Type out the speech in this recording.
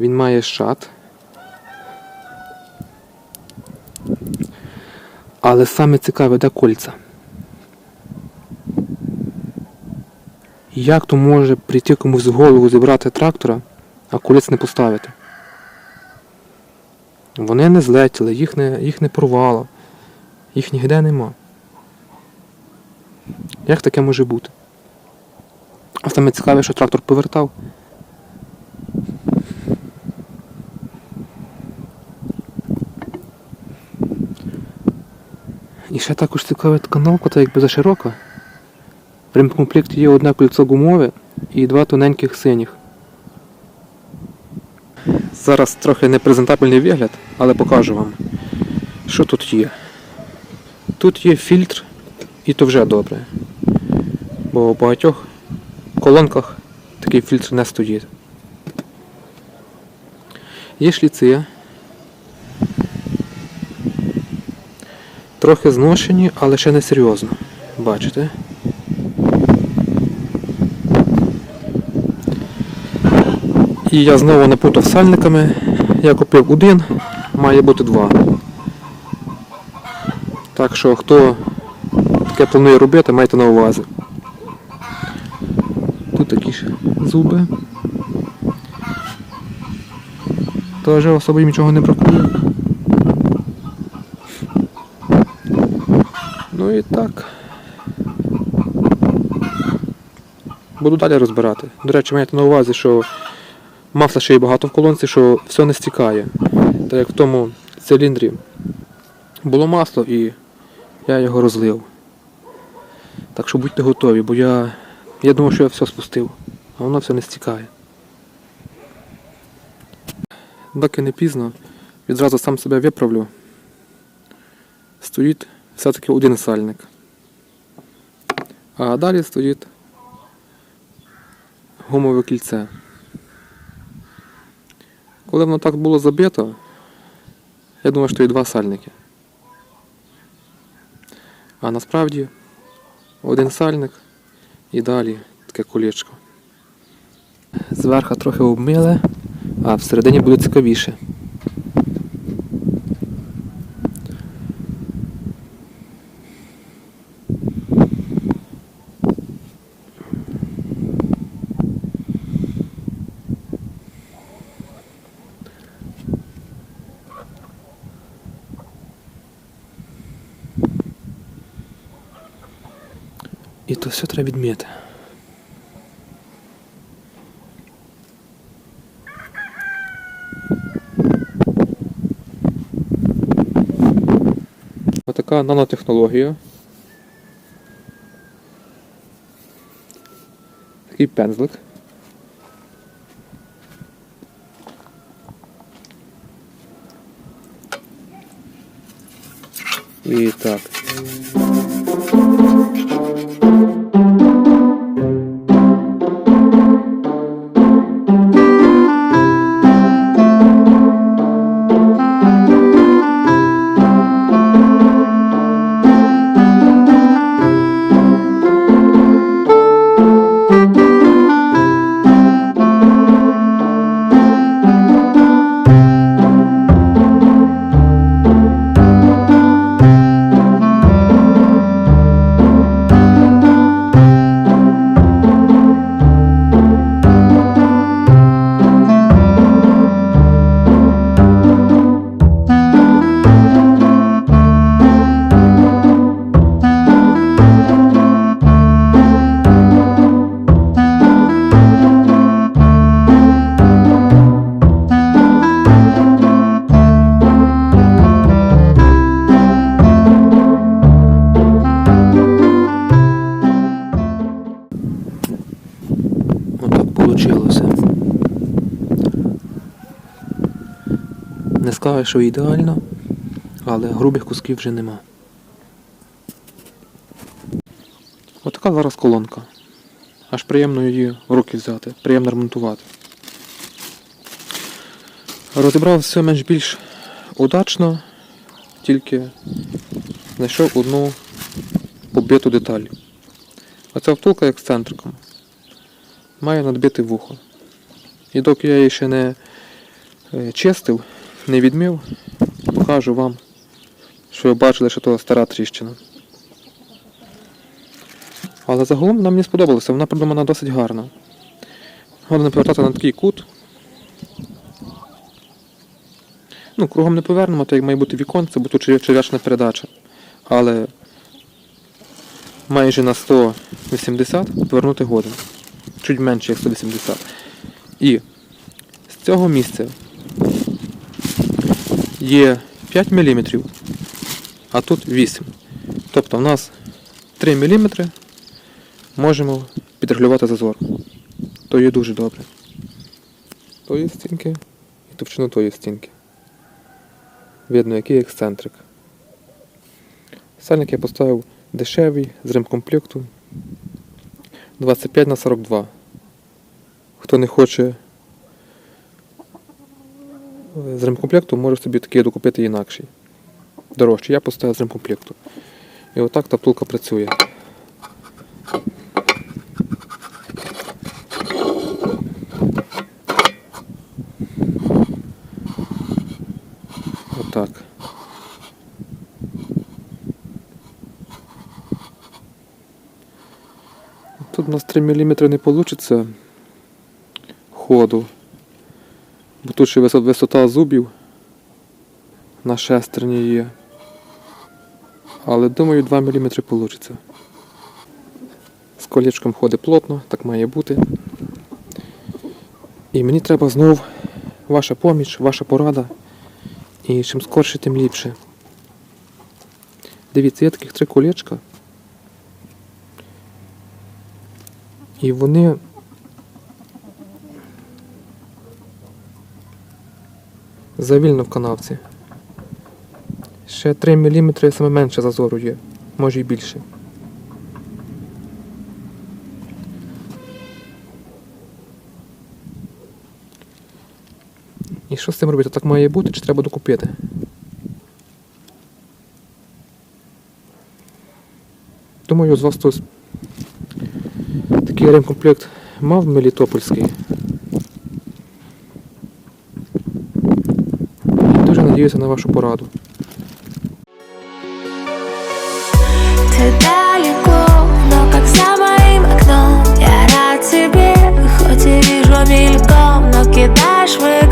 Він має шат. Але саме цікаве, де кольця. Як то може прийти комусь в голову зібрати трактора, а колець не поставити? Вони не злетіли, їх не, їх не порвало, їх ніде нема. Як таке може бути? А саме цікаве, що трактор повертав. І ще також цікава каналка, та якби заширока. В ремкомплекті є одне кольцо гумове і два тоненьких синіх. Зараз трохи непрезентабельний вигляд, але покажу вам, що тут є. Тут є фільтр, і то вже добре. Бо в багатьох колонках такий фільтр не стоїть. Є шліци. Трохи зношені, але ще не серйозно. Бачите? І я знову напутав сальниками. Я купив один, має бути два. Так що хто таке планує робити, майте на увазі. Тут такі ж зуби. Теж особо їм нічого не бракує. Ну і так. Буду далі розбирати. До речі, майте на увазі, що масла ще й багато в колонці, що все не стікає. Так як в тому циліндрі було масло і я його розлив. Так що будьте готові, бо я, я думав, що я все спустив, а воно все не стікає. Доки не пізно, відразу сам себе виправлю. Стоїть все-таки один сальник. А далі стоїть гумове кільце. Коли воно так було забито, я думав, що є два сальники. А насправді один сальник і далі таке колечко. Зверху трохи обмили, а всередині буде цікавіше. І то все треба відміти. Отака нанотехнологія. Такий пензлик. І так. Отак. Не скажу, що ідеально, але грубих кусків вже нема. Отака зараз колонка. Аж приємно її в руки взяти, приємно ремонтувати. Розібрав все менш-більш удачно, тільки знайшов одну побиту деталь. Оця втулка ексцентриком має надбите вухо. І доки я її ще не е, чистив, не відмив, покажу вам, що ви бачили, що то стара тріщина. Але загалом вона мені сподобалася, вона придумана досить гарно. Головне повертати на такий кут. Ну, кругом не повернемо, так як має бути віконце, бо тут черв'ячна передача. Але майже на 180 повернути годин. Чуть менше, як 180. І з цього місця є 5 мм, а тут 8. Тобто в нас 3 мм можемо підрегулювати зазор. То є дуже добре. Тої стінки і товщину тої стінки. Видно, який ексцентрик. Сальник я поставив дешевий з ремкомплекту 25 на 42. Хто не хоче е, з ремкомплекту, може собі такий докупити інакший. Дорожчий. Я поставив з ремкомплекту. І отак та втулка працює. Отак. Тут у нас 3 мм не вийде ходу. Бо тут ще висота зубів на шестерні є. Але думаю 2 мм вийде. З колечком ходить плотно, так має бути. І мені треба знов ваша поміч, ваша порада. І чим скорше, тим ліпше. Дивіться, є таких три колечка. І вони. Завільно в канавці. Ще 3 мм саме менше зазору є, може і більше. І що з цим робити? Так має бути, чи треба докупити? Думаю, з вас хтось такий ремкомплект мав Мелітопольський. надіюся на вашу пораду. Ты но как за окном Я рад тебе, хоть и вижу Но кидаешь вы